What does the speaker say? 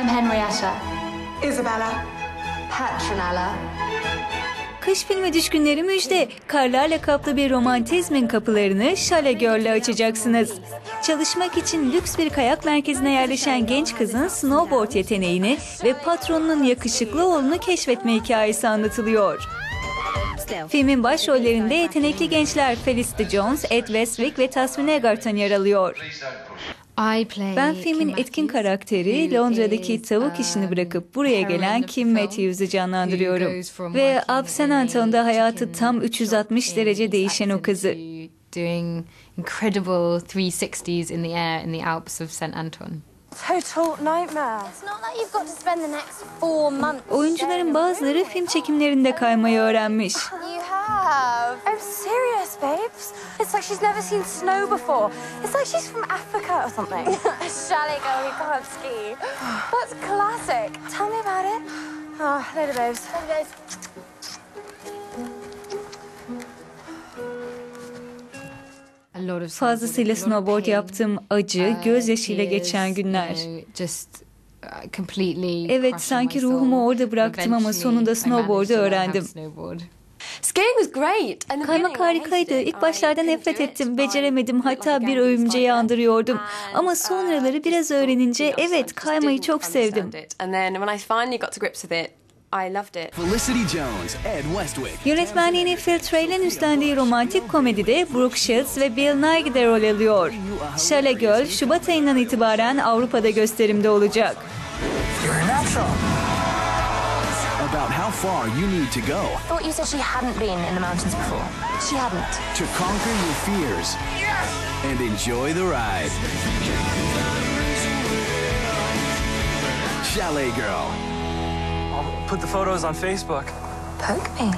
I'm Henrietta. Isabella. Petronella. Kış filmi düşkünleri müjde. Karlarla kaplı bir romantizmin kapılarını Şale Göl'le açacaksınız. Çalışmak için lüks bir kayak merkezine yerleşen genç kızın snowboard yeteneğini ve patronunun yakışıklı oğlunu keşfetme hikayesi anlatılıyor. Filmin başrollerinde yetenekli gençler Felicity Jones, Ed Westwick ve Tasmin Egerton yer alıyor. I play Ben filmin Kim etkin Matthews, karakteri Londra'daki tavuk işini bırakıp buraya gelen Kim who canlandırıyorum. Ve Up San in a Antonio'da hayatı tam shop 360 in derece değişen o kızı. Doing incredible 360s in the air in the Alps of St. Anton. Total nightmare. It's not like you've got to spend the next four months. Oyuncuların bazıları film çekimlerinde kaymayı öğrenmiş. It's like she's never seen snow before. It's like she's from Africa or something. A chalet girl who can't ski. That's classic. Tell me about it. Ah, later, babes. Lot of Fazlasıyla snowboard yaptım, acı, uh, gözyaşıyla geçen günler. uh, completely Evet, sanki ruhumu orada bıraktım ama sonunda snowboard'u öğrendim. Kaymak harikaydı. İlk başlarda nefret ettim, beceremedim. Hatta bir örümceği andırıyordum. Ama sonraları biraz öğrenince evet kaymayı çok sevdim. And then when I finally got to grips with it, I loved it. Felicity Jones, Ed Westwick. Yönetmenliğini Phil Trell'in üstlendiği romantik komedide Brooke Shields ve Bill Nighy de rol alıyor. Şale Göl, Şubat ayından itibaren Avrupa'da gösterimde olacak. About how far you need to go I Thought you said she hadn't been in the mountains before. She hadn't. to conquer your fears and enjoy the ride. Chalet Girl. I'll put the photos on Facebook. Poke me.